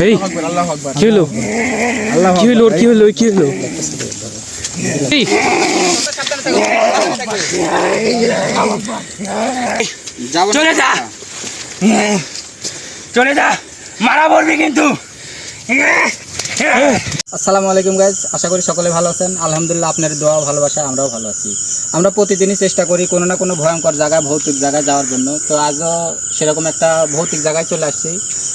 এই, কি হলো? কি হলো কি হলো কি হলো? এই। চলে যা। চলে যা। মারা পড়বি কিন্তু। আসসালামু আলাইকুম গাইজ আশা করি সকলে ভালো আছেন। আলহামদুলিল্লাহ আপনার দোয়া ভালোবাসা আমরাও ভালো আছি। আমরা প্রতিদিনই চেষ্টা করি কোনো না কোনো ভয়ঙ্কর জায়গা ভৌতিক জায়গায় যাওয়ার জন্য। তো আজও সেরকম একটা ভৌতিক জায়গায় চলে আসছি।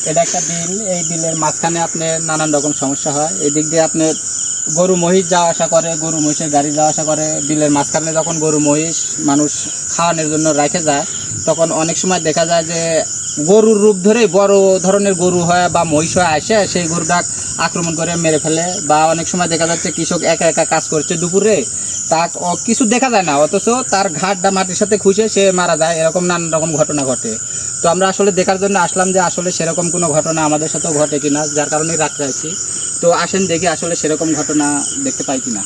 এটা একটা বিল, এই বিলের মাঝখানে আপনার নানান রকম সমস্যা হয়। এই দিক দিয়ে আপনার গরু মহিষ যাওয়া আসা করে, গরু মহিষের গাড়ি যাওয়া আসা করে। বিলের মাঝখানে যখন গরু মহিষ, মানুষ খাওয়ানোর জন্য রেখে যায়, তখন অনেক সময় দেখা যায় যে গরুর রূপ ধরে বড় ধরনের গরু হয় বা মহিষ হয়, আসে, সেই গরুটা আক্রমণ করে মেরে ফেলে বা অনেক সময় দেখা যাচ্ছে কৃষক একা একা কাজ করছে দুপুরে তা কিছু দেখা যায় না, অথচ তার ঘাটটা মাটির সাথে খুঁজে সে মারা যায়, এরকম নানান রকম ঘটনা ঘটে। তো আমরা আসলে দেখার জন্য আসলাম যে আসলে সেরকম কোনো ঘটনা আমাদের সাথেও ঘটে কিনা, যার কারণে রাত্রে আছি তো আসেন দেখি আসলে সেরকম ঘটনা দেখতে পাই কিনা।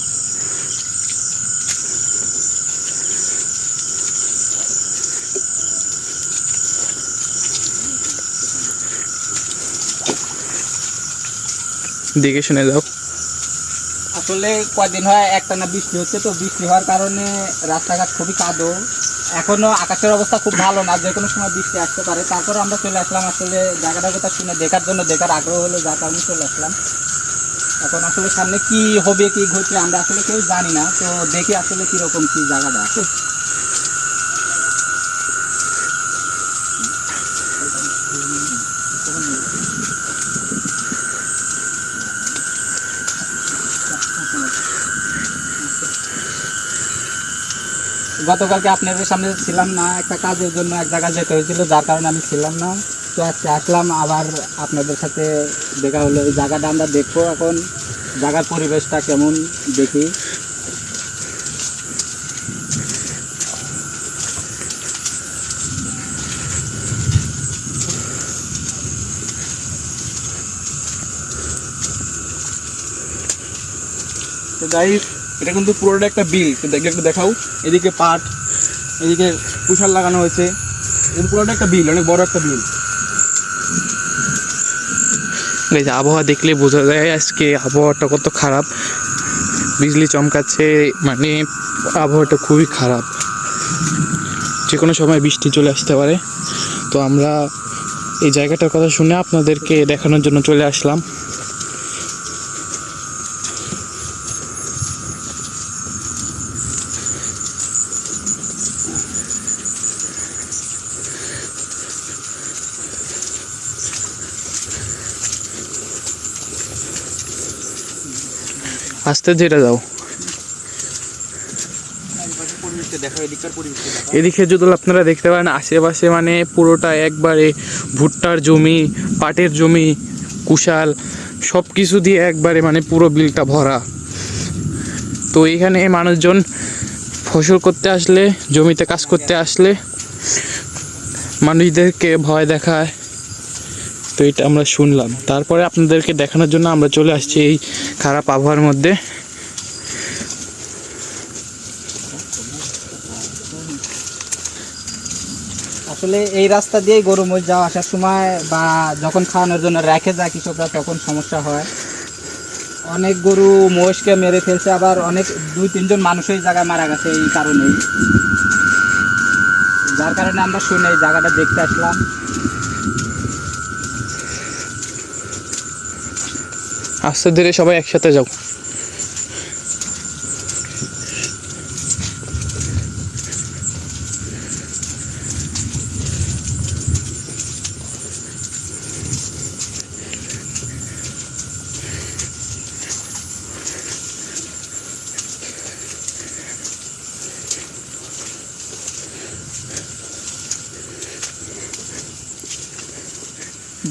দেখে শুনে যাও। আসলে কয়দিন হয়, একটানা বৃষ্টি হচ্ছে তো, বৃষ্টি হওয়ার কারণে রাস্তাঘাট খুবই কাদো। এখনও আকাশের অবস্থা খুব ভালো না, যে কোনো সময় বৃষ্টি আসতে পারে। তারপর আমরা চলে আসলাম আসলে জায়গাটার কথা শুনে, দেখার জন্য দেখার আগ্রহ হলো, যার কারণে চলে আসলাম। এখন আসলে সামনে কি হবে, কি ঘটবে, আমরা আসলে কেউ জানি না, তো দেখি আসলে কীরকম কি জায়গাটা গতকালকে আপনাদের সামনে ছিলাম না, একটা কাজের জন্য এক জায়গায় যেতে হয়েছিল, যার কারণে আমি ছিলাম না। তো আজকে আসলাম, আবার আপনাদের সাথে দেখা হলো। এই জায়গাটা আমরা দেখব এখন, জায়গার পরিবেশটা কেমন দেখি। তো গাইস এটা কিন্তু পুরোটা একটা বিল। একটু দেখাও। এদিকে পাট, এদিকে কুশাল লাগানো হয়েছে। পুরোটা একটা বিল, অনেক বড় একটা বিল। আবহাওয়া দেখলে বোঝা যায় আজকে আবহাওয়াটা কত খারাপ। বিজলি চমকাচ্ছে মানে আবহাওয়াটা খুবই খারাপ। যে কোনো সময় বৃষ্টি চলে আসতে পারে। তো আমরা এই জায়গাটার কথা শুনে আপনাদেরকে দেখানোর জন্য চলে আসলাম। আস্তে ধীরে যাও এদিকে যদি আপনারা দেখতে পারেন, আশেপাশে মানে পুরোটা একবারে ভুট্টার জমি, পাটের জমি, কুশাল সব কিছু দিয়ে একবারে মানে পুরো বিলটা ভরা। তো এখানে মানুষজন ফসল করতে আসলে, জমিতে কাজ করতে আসলে, মানুষদেরকে ভয় দেখায়। তো এটা আমরা শুনলাম। তারপরে আপনাদেরকে দেখানোর জন্য আমরা চলে আসছি এই খারাপ আবহাওয়ার মধ্যে। আসলে এই রাস্তা দিয়েই গরু মহিষ যাওয়া আসার সময় বা যখন খাওয়ানোর জন্য রেখে যায় কৃষকরা, তখন সমস্যা হয়। অনেক গরু মহিষকে মেরে ফেলছে, আবার অনেক দুই, তিনজন মানুষ এই জায়গায় মারা গেছে এই কারণেই। যার কারণে আমরা শুনে এই জায়গাটা দেখতে আসলাম। আস্তে ধীরে সবাই একসাথে যাও।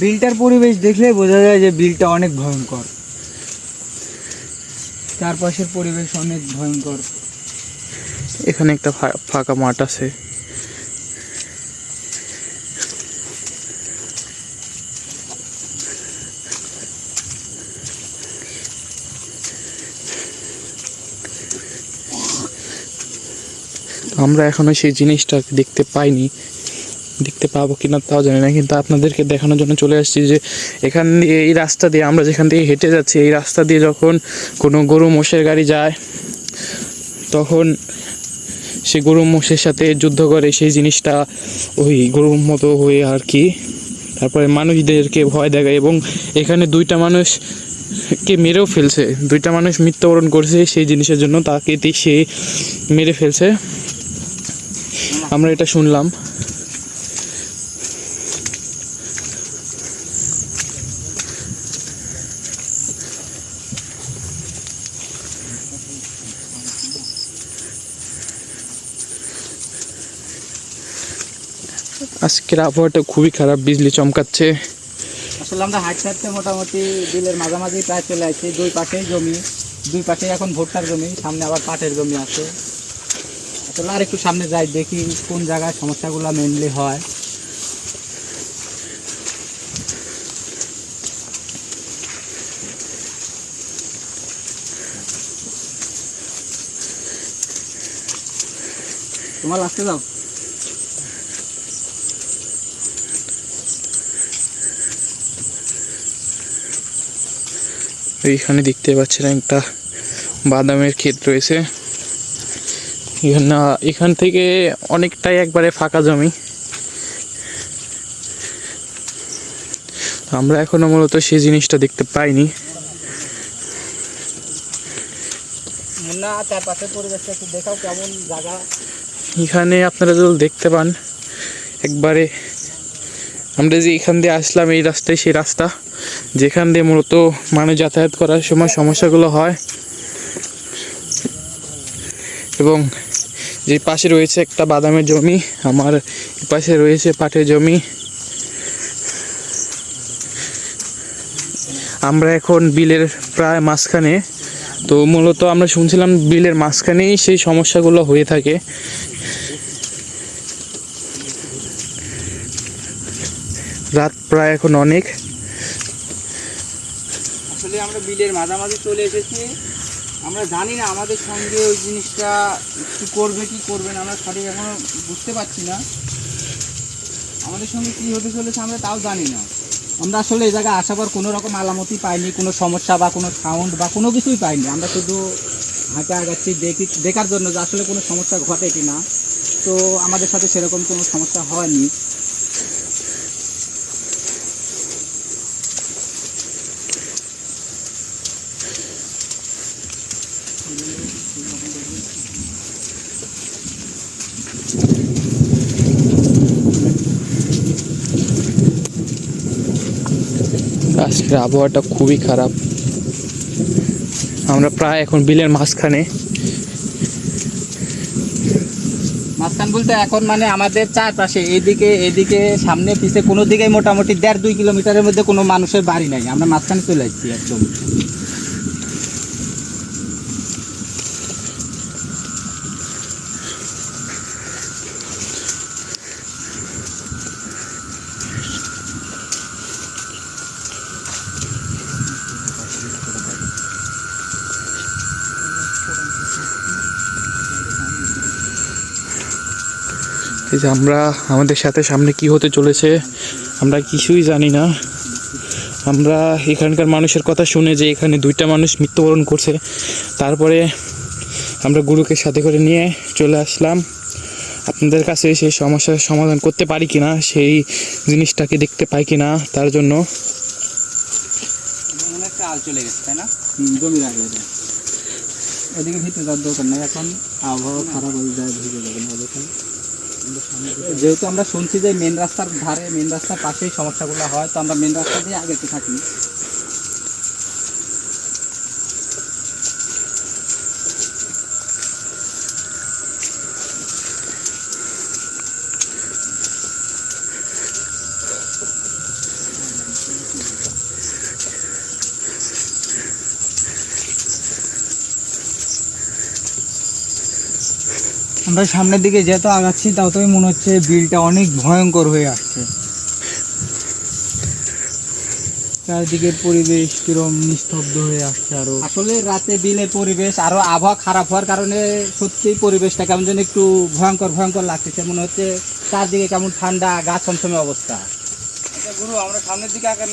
বিলটার পরিবেশ দেখলে বোঝা যায় যে বিলটা অনেক ভয়ঙ্কর। চারপাশের পরিবেশ অনেক ভয়ঙ্কর। এখানে একটা ফাঁকা মাঠ আছে। আমরা এখনও সেই জিনিসটা দেখতে পাইনি। দেখতে পাবো কিনা তাও জানি না, কিন্তু আপনাদেরকে দেখানোর জন্য চলে আসছি যে এখান দিয়ে, এই রাস্তা দিয়ে আমরা যেখান দিয়ে হেঁটে যাচ্ছি, এই রাস্তা দিয়ে যখন কোনো গরু মোষের গাড়ি যায়, তখন সে গরু মোষের সাথে যুদ্ধ করে, সেই জিনিসটা ওই গরুর মতো হয়ে আর কি। তারপরে মানুষদেরকে ভয় দেখায় এবং এখানে দুইটা মানুষ কে মেরেও ফেলছে, দুইটা মানুষ মৃত্যুবরণ করছে, সেই জিনিসের জন্য তাকে সে মেরে ফেলছে। আমরা এটা শুনলাম। আজকের আবহাওয়াটা খুবই খারাপ, বিজলি চমকাচ্ছে। আসলে আমরা হাঁটতে হাঁটতে মোটামুটি বিলের মাঝামাঝি প্রায় চলে আসছি, দুই পাশেই জমি, দুই পাশেই এখন ভুট্টার জমি, সামনে আবার পাটের জমি আছে। আসলে আর একটু সামনে যাই, দেখি কোন জায়গায় সমস্যাগুলো মেনলি হয়। তোমার লাস্টে যাও। এইখানে দেখতে পাচ্ছেন একটা বাদামের ক্ষেত রয়েছে। এখানে এখান থেকে অনেকটাই একবারে ফাঁকা জমি। আমরা এখনও মূলত সেই জিনিসটা দেখতে পাইনি। এখানে আপনারা যদি দেখতে পান একবারে আমরা যে এখান দিয়ে আসলাম এই রাস্তায় সেই রাস্তা। যেখান দিয়ে মূলত মানুষ যাতায়াত করার সময় সমস্যাগুলো হয়। এবং যে পাশে রয়েছে একটা বাদামের জমি, আমার পাশে রয়েছে পাটের জমি। আমরা এখন বিলের প্রায় মাঝখানে, তো মূলত আমরা শুনছিলাম বিলের মাঝখানেই সেই সমস্যাগুলো হয়ে থাকে। রাত প্রায় এখন অনেক। আমরা বিলের মাঝামাঝি চলে এসেছি। আমরা জানি না আমাদের সঙ্গে ওই জিনিসটা কি করবে কি করবে না, আমরা সঠিক এখনও বুঝতে পারছি না। আমাদের সঙ্গে কি হতে চলেছে আমরা তাও জানি না। আমরা আসলে এই জায়গায় আসার পর কোনো রকম আলামতি পাইনি, কোনো সমস্যা বা কোনো সাউন্ড বা কোনো কিছুই পাইনি। আমরা শুধু হাঁটা আগাচ্ছি দেখি, দেখার জন্য যে আসলে কোনো সমস্যা ঘটে কি না তো আমাদের সাথে সেরকম কোনো সমস্যা হয়নি। আজকের আবহাওয়াটা খুবই খারাপ। আমরা প্রায় এখন বিলের মাঝখানে। মাঝখান বলতে এখন মানে আমাদের চারপাশে, এদিকে এদিকে, সামনে, পিছে কোনো দিকে মোটামুটি দেড় দুই কিলোমিটারের মধ্যে কোনো মানুষের বাড়ি নাই। আমরা মাঝখানে চলে আসছি একদম। এই যে আমরা, আমাদের সাথে সামনে কি হতে চলেছে, আমরা কিছুই জানি না। আমরা এখানকার মানুষের কথা শুনে যে এখানে দুইটা মানুষ মৃত্যুবরণ করছে, তারপরে আমরা গুরুকে সাথে করে নিয়ে চলে আসলাম। আপনাদের কাছে সেই সমস্যার সমাধান করতে পারি কি না সেই জিনিসটাকে দেখতে পাই কি না? তার জন্য এখন আবহাওয়া খারাপ হয়ে যায়, ভিজে যাবে না যেহেতু আমরা শুনছি যে মেন রাস্তার ধারে মেন রাস্তার পাশেই সমস্যাগুলো হয়, তো আমরা মেন রাস্তা দিয়ে আগেতে থাকি। আমরা সামনের দিকে যত আগাচ্ছি ততই মনে হচ্ছে বিলটা অনেক ভয়ঙ্কর হয়ে আসছে। চারিদিকের পরিবেশ কিরম নিস্তব্ধ হয়ে আসছে আরও। আসলে রাতে বিলের পরিবেশ আরও আবহাওয়া খারাপ হওয়ার কারণে সত্যি পরিবেশটা কেমন যেন একটু ভয়ঙ্কর ভয়ঙ্কর লাগতেছে। মনে হচ্ছে চারদিকে কেমন ঠান্ডা গা ছমছমে অবস্থা। আচ্ছা গুরু আমরা সামনের দিকে আগে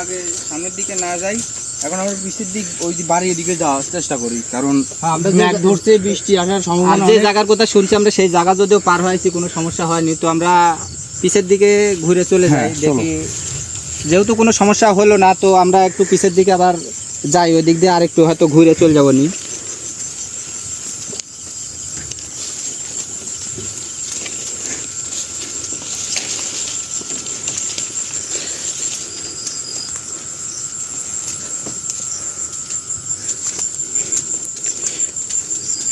আগে সামনের দিকে না যাই। এখন আমরা বৃষ্টির দিক ওই যে বাড়ির দিকে যাওয়ার চেষ্টা করি কারণ হ্যাঁ, আমরা ধরছে বৃষ্টি আসার সম্ভাবনা যে জায়গার কথা শুনছি আমরা সেই জায়গা যদিও পার হয়েছি কোনো সমস্যা হয়নি তো আমরা পিছের দিকে ঘুরে চলে যাই হ্যাঁ, দেখি। যেহেতু কোনো সমস্যা হলো না তো আমরা একটু পিছের দিকে আবার যাই ওই দিক দিয়ে আর একটু হয়তো ঘুরে চলে যাব নি।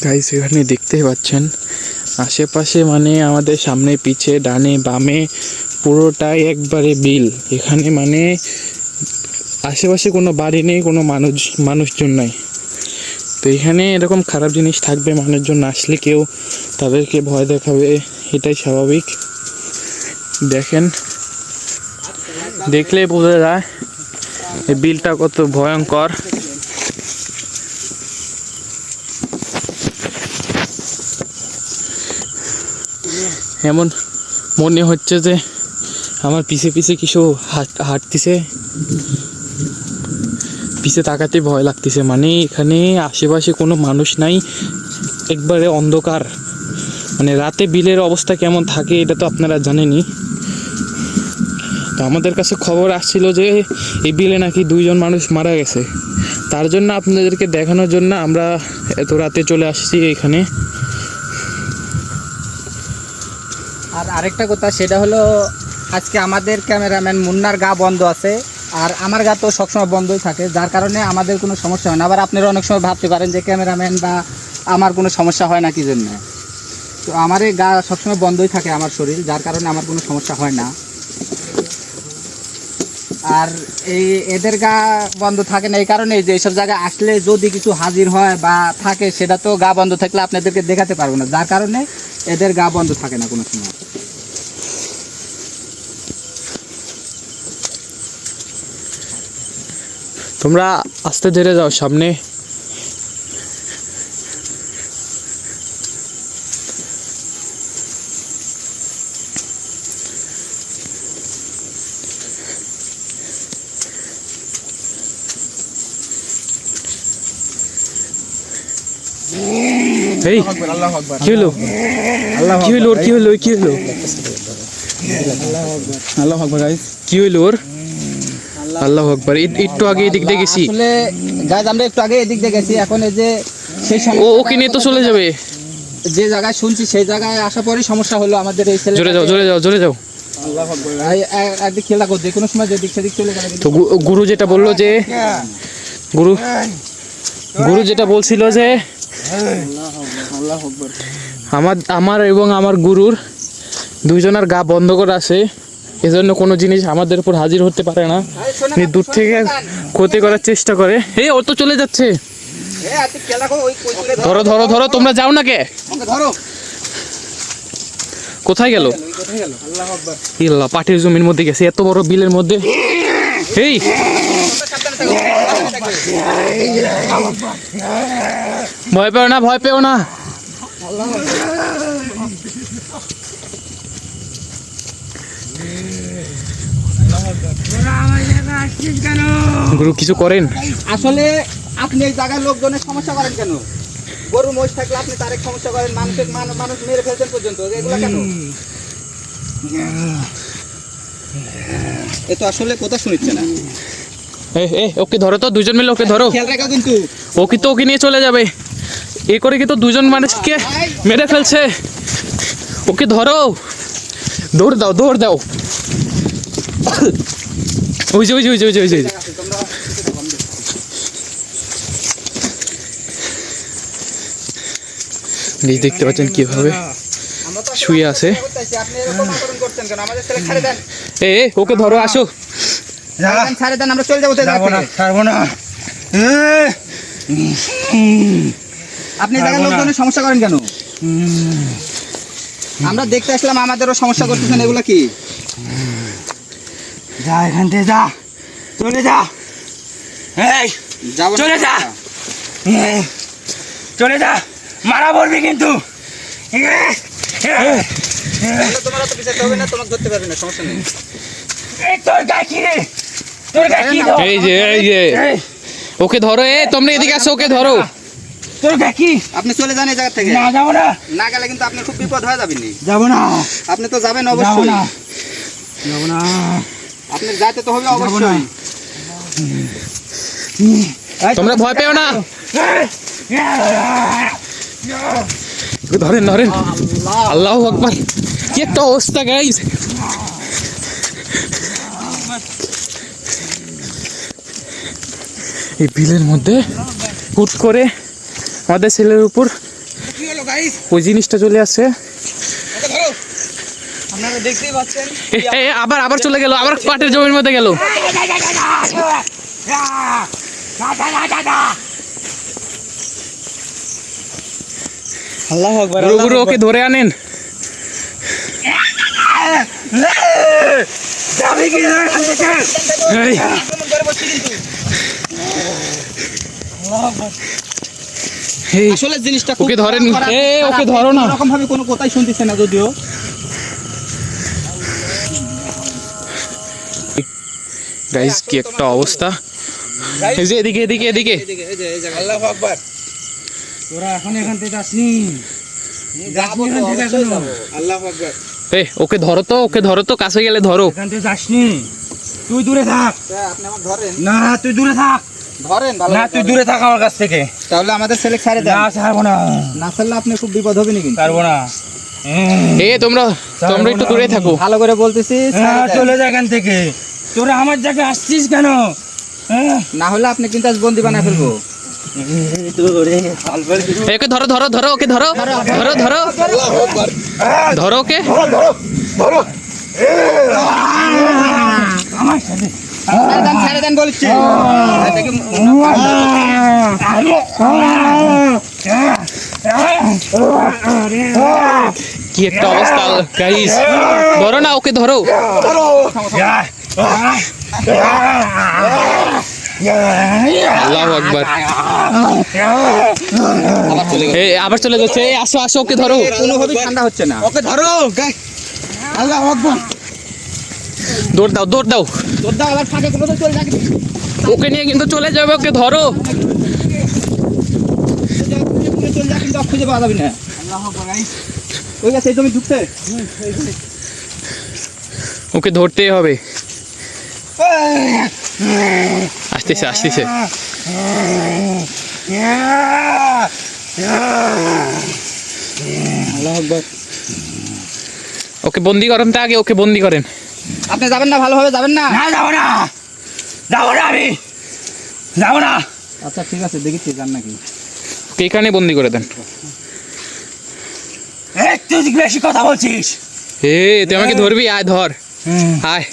গাইস এখানে দেখতেই পাচ্ছেন। আশেপাশে মানে আমাদের সামনে, পিছে, ডানে, বামে পুরোটাই একবারে বিল। এখানে মানে আশেপাশে কোনো বাড়ি নেই, কোনো মানুষ, মানুষজন নাই। তো এখানে এরকম খারাপ জিনিস থাকবে, মানুষজন আসলে কেউ তাদেরকে ভয় দেখাবে, এটাই স্বাভাবিক। দেখেন দেখলে বোঝা যায় বিলটা কত ভয়ঙ্কর। এমন মনে হচ্ছে যে আমার পিছে পিছে কিছু হাঁট, হাঁটতেছে। পিছে তাকাতে ভয় লাগতেছে। মানে এখানে আশেপাশে কোনো মানুষ নাই, একবারে অন্ধকার। মানে রাতে বিলের অবস্থা কেমন থাকে এটা তো আপনারা জানেনই। তো আমাদের কাছে খবর আসছিল যে এই বিলে নাকি দুইজন মানুষ মারা গেছে। তার জন্য আপনাদেরকে দেখানোর জন্য আমরা এত রাতে চলে আসছি এখানে। আর আরেকটা কথা, সেটা হলো আজকে আমাদের ক্যামেরাম্যান মুন্নার গা বন্ধ আছে, আর আমার গা তো সবসময় বন্ধই থাকে, যার কারণে আমাদের কোনো সমস্যা হয় না। আবার আপনারা অনেক সময় ভাবতে পারেন যে ক্যামেরাম্যান বা আমার কোনো সমস্যা হয় না কি জন্য। তো আমার এই গা সবসময় বন্ধই থাকে আমার শরীর, যার কারণে আমার কোনো সমস্যা হয় না। আর এই এদের গা বন্ধ থাকে না, এই কারণে যে এইসব জায়গায় আসলে যদি কিছু হাজির হয় বা থাকে, সেটা তো গা বন্ধ থাকলে আপনাদেরকে দেখাতে পারব না। যার কারণে এদের গা বন্ধ থাকে না কোনো সময়। তোমরা আস্তে ধীরে যাও সামনে। এই কি হলো? কি হলো ওর? কি হলো? কি হলো? আল্লাহ আকবার কি হইল ওর? আল্লাহ আকবার। একটু আগে এদিক দিয়ে গেছি। আসলে গাছ আমরা একটু আগে এদিক দিয়ে গেছি। এখন এই যে সেই ও ওকে নিয়ে তো চলে যাবে। যে জায়গায় শুনছি সেই জায়গায় আসার পরই সমস্যা হলো আমাদের এই ছেলে জোরে যাও জোরে যাও জোরে যাও। একদিক রাখো যে কোনো সময় যেদিক সেদিক চলে গেলে তো গুরু যেটা বলল যে গুরু গুরু যেটা বলছিল যে আমার আমার এবং আমার গুরুর দুইজনের গা বন্ধ করে আছে। এজন্য কোনো জিনিস আমাদের উপর হাজির হতে পারে না। দূর থেকে ক্ষতি করার চেষ্টা করে। এই ও তো চলে যাচ্ছে। ধরো ধরো ধরো, তোমরা যাও না কে? ধরো কোথায় গেল? ইল্লা, পাটের জমির মধ্যে গেছে, এত বড় বিলের মধ্যে। এই ভয় পেও না, ভয় পেও না। গুরু, কিছু করেন? আসলে আপনি এই জায়গায় লোকজনের সমস্যা করেন কেন? গরু, মহিষ থাকলে আপনি তারেক সমস্যা করেন, মানুষের মানুষ মেরে ফেলছেন পর্যন্ত, এগুলো কেন? এ তো আসলে কথা শুনিচ্ছে না। এ এ ওকে ধরো তো দুজন মিলে ওকে ধরো। ও কি তো ওকে নিয়ে চলে যাবে। এ করে কি তো দুজন মানুষকে মেরে ফেলছে? ওকে ধরো। দৌড় দাও দৌড় দাও। ওই যে ওই যে ওই যে ওই যে ওই যে, এই দেখতে পাচ্ছেন কীভাবে শুয়ে আছে। এ, ওকে ধরো আসো। ছাড়ে দেন, আমরা চলে যাব তো যাব না। ছাড়বো না। আপনি এই জায়গায় লোকজনের সমস্যা করেন কেন? আমরা দেখতে আসলাম আমাদেরও সমস্যা করতেছেন এগুলো কি? যা এখান থেকে যা। চলে যা। এই চলে যা। চলে যা। মারা পড়বি কিন্তু। তোমার অত পিছাতে হবে না তোমাকে ধরতে পারবে না সমস্যা নেই। তোর গায়ে এই যে এই যে। ওকে ধরো এ তোমরা এদিকে আসো ওকে ধরো। আপনি চলে যান এই জায়গা থেকে। না যাব না। না গেলে কিন্তু আপনি খুব বিপদ হয়ে যাবেন। যাব না। আপনি তো যাবেন অবশ্যই। যাব না। আপনি যাইতে তো হবে না। অবশ্যই। তোমরা ভয় পেও না। ধরেন ধরেন। আল্লাহ আকবার। কি একটা অবস্থা গাইস এই বিলের মধ্যে হুট করে আমাদের ছেলের উপর ওই জিনিসটা চলে আসছে আপনারা দেখতেই পাচ্ছেন আবার আবার চলে গেল আবার পাটের জমির মধ্যে গেল। আল্লাহ আকবার গুরু গুরু ওকে ধরে আনেন। যাবি কি না এখান থেকে? এই, এই, আসলে জিনিসটা ওকে ধরেন এ ওকে ধরো না। রকম ভাবে কোনো কথাই শুনতেছে না যদিও। গাইস কি একটা অবস্থা। এই যে এদিকে এদিকে এদিকে। আল্লাহ আকবার। তোরা এখন এখান থেকে এ ওকে ধরো তো ওকে ধরো তো কাছে গেলে ধরো। এখান থেকে যাসনি তুই দূরে থাক। আপনি আমার ধরেন। না তুই দূরে থাক। ধরেন ভালো না তুই দূরে থাক আমার কাছ থেকে। তাহলে আমাদের ছেলে ছাড়ে দেন। না ছাড়বো না। না ছাড়লে আপনি খুব বিপদ হবে না কিন্তু। ছাড়বো না। এ তোমরা তোমরা একটু দূরে থাকো। ভালো করে বলতেছি হ্যাঁ। চলে যা এখান থেকে। তোরা আমার জায়গায় আসছিস কেন? হ্যাঁ? না হলে আপনি কিন্তু আজ বন্দি বানায় ফেলব। এ, ওকে ধরো ধরো ধরো ওকে ধরো। ধরো ধরো। ধরো ওকে। আমার সাথে ছাড়ে দেন বলছি। কি একটা অবস্থা গাইস ধরো না ওকে ধরো। আল্লাহ আকবার। আবার চলে যাচ্ছে। আসো আসো ওকে ধরো। কোনোভাবেই ঠান্ডা হচ্ছে না। ওকে ধরো আল্লাহ আকবার। দৌড় দাও দৌড় দাও। তোর দা আবার ফাঁকে কোনো চলে যাবে ওকে নিয়ে কিন্তু চলে যাবে ওকে ধরো। চলে যা কিন্তু খুঁজে পাওয়া যাবে না ওই গেছে এই তুমি ঢুকতে ওকে ধরতেই হবে। আসতেছে আসতেছে। ওকে বন্দি করেন তা আগে ওকে বন্দি করেন। আপনি যাবেন না ভালোভাবে যাবেন না? না যাব না। যাব না আমি। যাব না। আচ্ছা ঠিক আছে দেখেছি যান নাকি। এখানে বন্দি করে দেন? একটু বেশি কথা বলছিস? হে তুই আমাকে ধরবি? আয় ধর। আয়।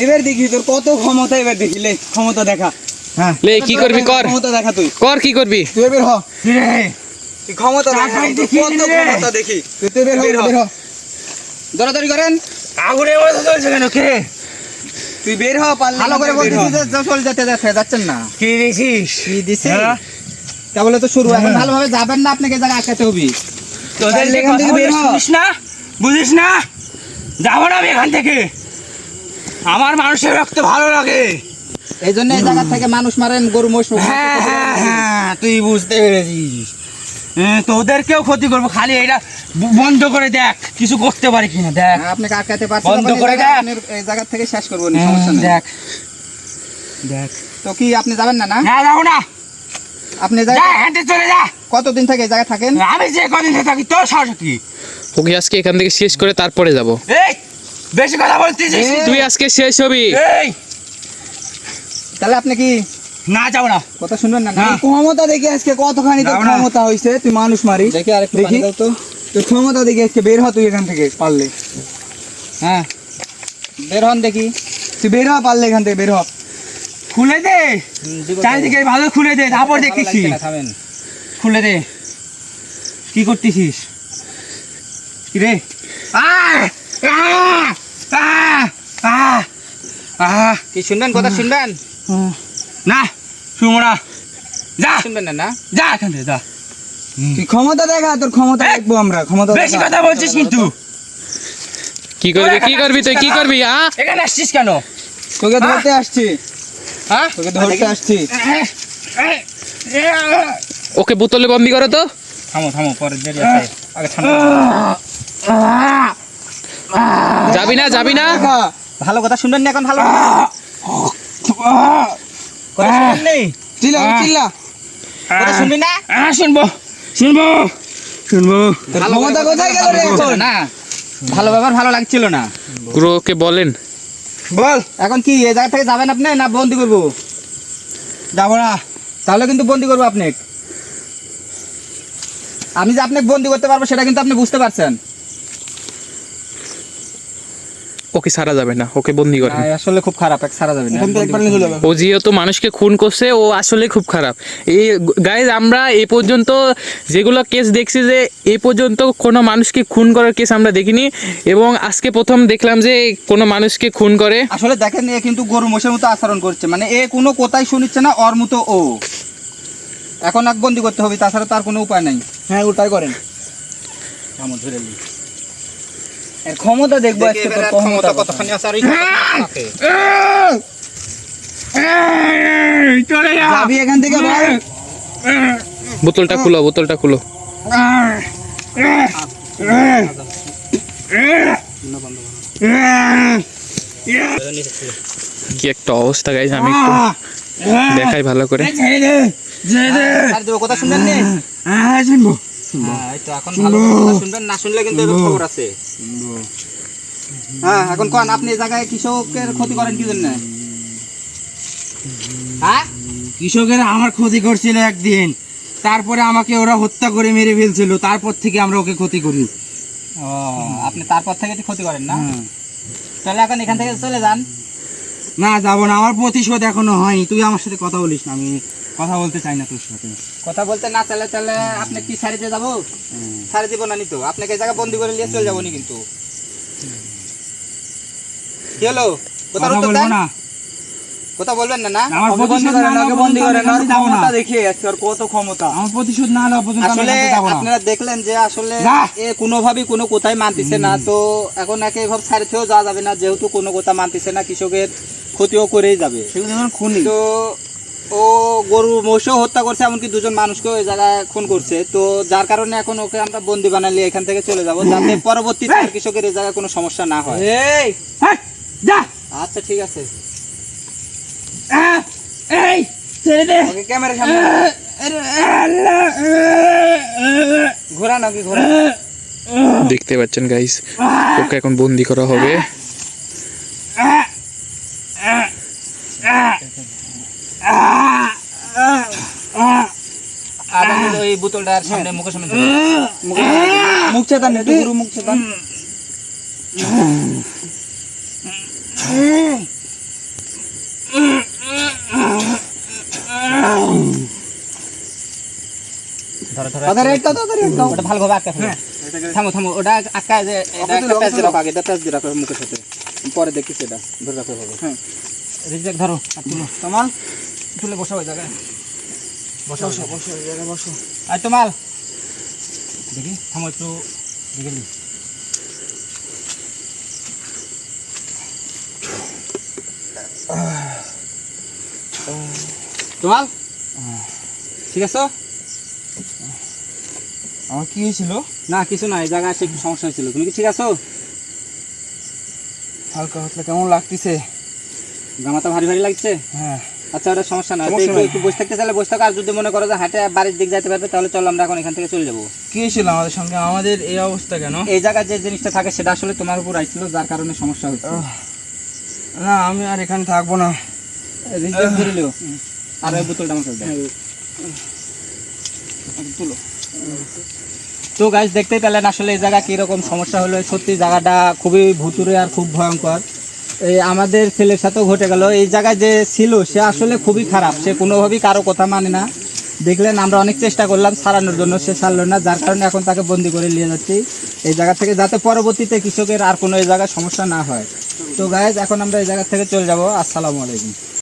এবার দেখি তোর কত ক্ষমতা এবার দেখি লে ক্ষমতা দেখা। হ্যাঁ। লে কি করবি কর। ক্ষমতা দেখা তুই। কর কি করবি? তুই এবার হ। তুই ক্ষমতা দেখা? টাকাই তোর দেখি কত রে। ক্ষমতা দেখি তুই তুই বের হ বের হ, বের হ। দৌড়াদৌড়ি করেন। আগুনের মতো চলছে কেন? কে? তুই বের হ পারলে ভালো করে বের যে চলে যেতে যেতে যাচ্ছেন না। কি দিছিস? কি দিছি? কেবলে তো শুরু এখন ভালোভাবে যাবেন না আপনাকে এই জায়গায় আটকাতে হবে। তোদের এখান থেকে বের হ। না? বুঝিস না? যাব না আমি এখান থেকে। আমার মানুষের রক্ত ভালো লাগে। এই জন্য এই জায়গা থেকে মানুষ মারেন গরু মোষ হ্যাঁ হ্যাঁ হ্যাঁ তুই বুঝতে পেরেছিস। তোদেরকেও ক্ষতি করব। খালি এটা বন্ধ করে দেখ কিছু করতে পারি কিনা দেখ। হ্যাঁ, আপনাকে আটকাতে পারছি বন্ধ করে দেখ। এই জায়গা থেকে শেষ করব নি, সমস্যা নেই। দেখ। দেখ। তো কি আপনি যাবেন না না? না যাব না। আপনি যা হ্যাঁ চলে যা। কতদিন থেকে এই জায়গায় থাকেন? আমি যে কদিন থেকে থাকি তোর সাহস কি ওকে আজকে এখান থেকে শেষ করে তারপরে যাব। এই বেশি কথা বলছিস তুই আজকে শেষ হবি। এই। তাহলে আপনি কি না যাব না। কথা শুনবেন না? ক্ষমতা দেখি আজকে কতখানি তোর ক্ষমতা হইছে তুই মানুষ মারি। দেখি আরেকটু দেখি। তো। তোর ক্ষমতা দেখি আজকে বের হ তুই এখান থেকে পারলে। হ্যাঁ। বের হন দেখি। তুই বের হ পারলে এখান থেকে বের হ। খুলে দে। চারিদিকে ভালো খুলে দে তারপর দেখতেছি। খুলে দে। কি করতেছিস? কি রে! কি শুনবেন? কথা শুনবেন? না শুনব না যা। শুনবেন না না? যা এখান থেকে যা। তুই ক্ষমতা দেখা? তোর ক্ষমতা দেখব আমরা ক্ষমতা বেশি কথা বলছিস কিন্তু। কি করবি? কি করবি তুই? কি করবি আ এখানে আসছিস কেন? তোকে ধরতে আসছি। হ্যাঁ? তোকে ধরতে আসছি। ওকে বোতলে বন্দি করো তো। থামো থামো পরে দেরি আছে। আগে ঠান্ডা যাবি না যাবি না। ভালো কথা শুনবেন না এখন ভালো কথা শুনবেন চিল্লা চিল্লা কথা শুনবি না? হ্যাঁ শুনব শুনব শুনব। তোর কোথায় গেল রে এখন? না? ভালো ব্যাপার ভালো লাগছিল না। গুরুকে বলেন। বল। এখন কি এই জায়গা থেকে যাবেন আপনি না বন্দি করব? যাব না। তাহলে কিন্তু বন্দি করব আপনি আমি যে আপনাকে বন্দি করতে পারব সেটা কিন্তু আপনি বুঝতে পারছেন। ওকে সারা যাবে না ওকে বন্দি করেন হ্যাঁ, আসলে খুব খারাপ এক সারা যাবে না ও যেহেতু মানুষকে খুন করছে ও আসলে খুব খারাপ। এই গাইজ আমরা এই পর্যন্ত যেগুলো কেস দেখছি যে এই পর্যন্ত কোনো মানুষকে খুন করার কেস আমরা দেখিনি এবং আজকে প্রথম দেখলাম যে কোনো মানুষকে খুন করে। আসলে দেখেন এ কিন্তু গরু মোষের মতো আচরণ করছে। মানে এ কোনো কোথায় শুনিচ্ছে না ওর মতো ও। এখন এক বন্দি করতে হবে তাছাড়া তার কোনো উপায় নাই। হ্যাঁ উল্টাই করেন। আমো ধরে এর ক্ষমতা দেখব আজকে তোর ক্ষমতা কতখানি। আছে আর চলে যা। যাবি এখান থেকে বল বোতলটা খুলো বোতলটা খুলো। কি একটা অবস্থা গাইজ আমি একটু দেখাই ভালো করে। কথা শুনবেন নি? হ্যাঁ শুনব। হ্যাঁ এই তো এখন ভালো কথা শুনবেন না শুনলে কিন্তু এবার খবর আছে। হ্যাঁ এখন কোন আপনি এই জায়গায় কৃষকের ক্ষতি করেন কি জন্য? হ্যাঁ? কৃষকের আমার ক্ষতি করছিল একদিন। তারপরে আমাকে ওরা হত্যা করে মেরে ফেলছিল। তারপর থেকে আমরা ওকে ক্ষতি করি। ও আপনি তারপর থেকে ক্ষতি করেন না? তাহলে এখন এখান থেকে চলে যান। না যাব না। আমার প্রতিশোধ এখনও হয়নি। তুই আমার সাথে কথা বলিস না। আমি কথা বলতে চাই না তোর সাথে। কথা বলতে না চাইলে তাহলে আপনি কি ছাড়িতে যাব? ছাড়ি দিব না নি তো। আপনাকে এই জায়গা বন্দি করে নিয়ে চলে যাব নি কিন্তু। কি হলো? কথা বলব না। কথা বলবেন না না? আমার প্রতিশোধ না বন্দি যাব না। ক্ষমতা দেখিয়ে যাচ্ছে ওর কত ক্ষমতা? আমার প্রতিশোধ না হলে পর্যন্ত আসলে আপনারা দেখলেন যে আসলে। এ কোনো কোথায় মানতেছে না। তো এখন একে এভাবে ছাড়িতেও যাওয়া যাবে না যেহেতু কোনো কথা মানতেছে না কৃষকের ক্ষতিও করেই যাবে। সেগুলো খুনি। তো ও গরু মোষও হত্যা করছে এমনকি দুজন মানুষকে ওই জায়গায় খুন করছে। তো যার কারণে এখন ওকে আমরা বন্দি বানালি এখান থেকে চলে যাব যাতে পরবর্তীতে কৃষকের এই জায়গায় কোনো সমস্যা না হয়। এই! যা! আচ্ছা ঠিক আছে। এই! ছেড়ে দে! ওকে ক্যামেরার সামনে। ঘোরা নাকি ঘোরা? দেখতে পাচ্ছেন গাইস ওকে এখন বন্দি করা হবে। আর আমি ওই বোতলটার সামনে মুখের সামনে মুখ চেতান একটু গুরু মুখ চেতান ধরো ধরো তাড়াতাড়ি একটা তাড়াতাড়ি একটা। ওটা ভালোভাবে আটকা ফেলো। থামো থামো ওটা আটকা যে এটা একটা প্যাচ দিয়ে রাখো আগে এটা প্যাচ দিয়ে রাখো মুখের সাথে। পরে দেখতেছি এটা ধরে রাখো ভাবে হ্যাঁ। রিজেক্ট ধরো আর তোমাল তুলে বসো ওই জায়গায়। বসো বসো বসো ওই জায়গায় বসো আর তোমাল। দেখি থামো একটু দেখে নি। তোমাল? ঠিক আছে? আমার কি হয়েছিল? না কিছু না এই জায়গায় একটু সমস্যা হয়েছিল। তুমি কি ঠিক আছো? হালকা হালকা কেমন লাগতেছে? জামাটা ভারী ভারী লাগছে? হ্যাঁ। আচ্ছা ওটা সমস্যা না একটু বসে থাকতে চাইলে বসে থাকো আর যদি মনে করো যে হাটে বাড়ির দিক যাইতে পারবে তাহলে চলো আমরা এখন এখান থেকে চলে যাব। কি হয়েছিল আমাদের সঙ্গে? আমাদের এই অবস্থা কেন? এই জায়গায় যে জিনিসটা থাকে সেটা আসলে তোমার উপর আইছিল যার কারণে সমস্যা হচ্ছে না আমি আর এখানে থাকব না। রিজেক্ট ধরে লিও আর ওই বোতলটা দাও। তুলো। তো গাইজ দেখতেই পেলেন আসলে এই জায়গা কীরকম সমস্যা হলো। সত্যি জায়গাটা খুবই ভুতুরে আর খুব ভয়ঙ্কর। এই আমাদের ছেলের সাথেও ঘটে গেল। এই জায়গায় যে ছিল, সে আসলে খুবই খারাপ। সে কোনোভাবেই কারও কথা মানে না। দেখলেন, আমরা অনেক চেষ্টা করলাম সারানোর জন্য, সে সারলো না। যার কারণে এখন তাকে বন্দি করে নিয়ে যাচ্ছি এই জায়গা থেকে, যাতে পরবর্তীতে কৃষকের আর কোনো এই জায়গায় সমস্যা না হয়। তো গায়েজ এখন আমরা এই জায়গা থেকে চলে যাব। আসসালামু আলাইকুম।